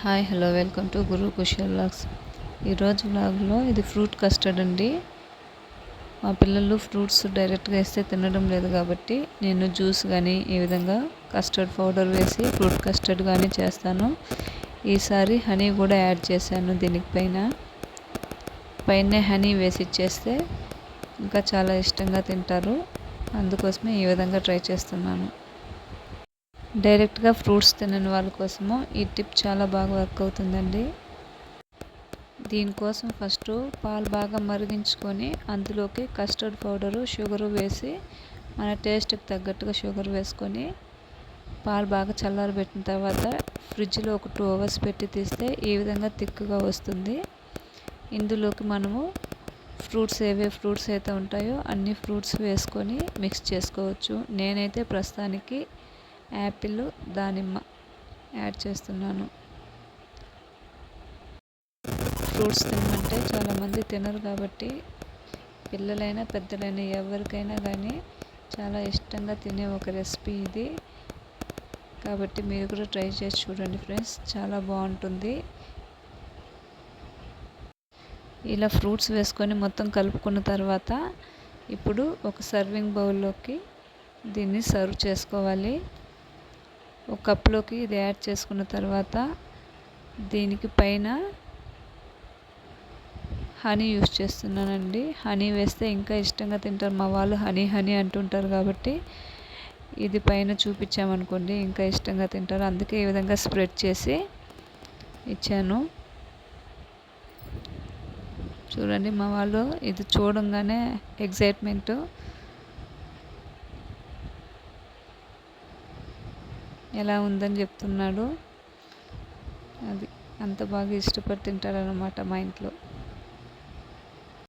Hi hello welcome to Guru Kushal vlogs. ఈరోజు వ్లాగ్లో ఇది ఫ్రూట్ కస్టర్డ్ అండి. మా పిల్లలు ఫ్రూట్స్ డైరెక్ట్గా వేస్తే తినడం లేదు కాబట్టి నేను జ్యూస్ కానీ ఈ విధంగా కస్టర్డ్ పౌడర్ వేసి ఫ్రూట్ కస్టర్డ్ కానీ చేస్తాను. ఈసారి హనీ కూడా యాడ్ చేశాను దీనికి పైన. పైన హనీ వేసి ఇచ్చేస్తే ఇంకా చాలా ఇష్టంగా తింటారు. అందుకోసమే ఈ విధంగా ట్రై చేస్తున్నాను. డైరెక్ట్గా ఫ్రూట్స్ తినని వాళ్ళ కోసము ఈ టిప్ చాలా బాగా వర్క్ అవుతుందండి. దీనికోసం ఫస్ట్ పాలు బాగా మరిగించుకొని అందులోకి కస్టర్డ్ పౌడరు షుగరు వేసి మన టేస్ట్కి తగ్గట్టుగా షుగర్ వేసుకొని పాలు బాగా చల్లారబెట్టిన తర్వాత ఫ్రిడ్జ్లో ఒక టూ అవర్స్ పెట్టి తీస్తే ఈ విధంగా థిక్గా వస్తుంది. ఇందులోకి మనము ఫ్రూట్స్ ఏవే ఫ్రూట్స్ అయితే ఉంటాయో అన్ని ఫ్రూట్స్ వేసుకొని మిక్స్ చేసుకోవచ్చు. నేనైతే ప్రస్తుతానికి యాపిల్ దానిమ్మ యాడ్ చేస్తున్నాను. ఫ్రూట్స్ తినమంటే చాలామంది తినరు కాబట్టి పిల్లలైనా పెద్దలైనా ఎవరికైనా కానీ చాలా ఇష్టంగా తినే ఒక రెసిపీ ఇది. కాబట్టి మీరు కూడా ట్రై చేసి చూడండి ఫ్రెండ్స్ చాలా బాగుంటుంది. ఇలా ఫ్రూట్స్ వేసుకొని మొత్తం కలుపుకున్న తర్వాత ఇప్పుడు ఒక సర్వింగ్ బౌల్లోకి దీన్ని సర్వ్ చేసుకోవాలి. ఒక కప్లోకి ఇది యాడ్ చేసుకున్న తర్వాత దీనికి పైన హనీ యూస్ చేస్తున్నానండి. హనీ వేస్తే ఇంకా ఇష్టంగా తింటారు. మా వాళ్ళు హనీ హనీ అంటుంటారు కాబట్టి ఇది పైన చూపించామనుకోండి ఇంకా ఇష్టంగా తింటారు. అందుకే ఈ విధంగా స్ప్రెడ్ చేసి ఇచ్చాను. చూడండి మా వాళ్ళు ఇది చూడంగానే ఎగ్జైట్మెంటు ఎలా ఉందని చెప్తున్నాడు. అది అంత బాగా ఇష్టపడి తింటారనమాట మా ఇంట్లో.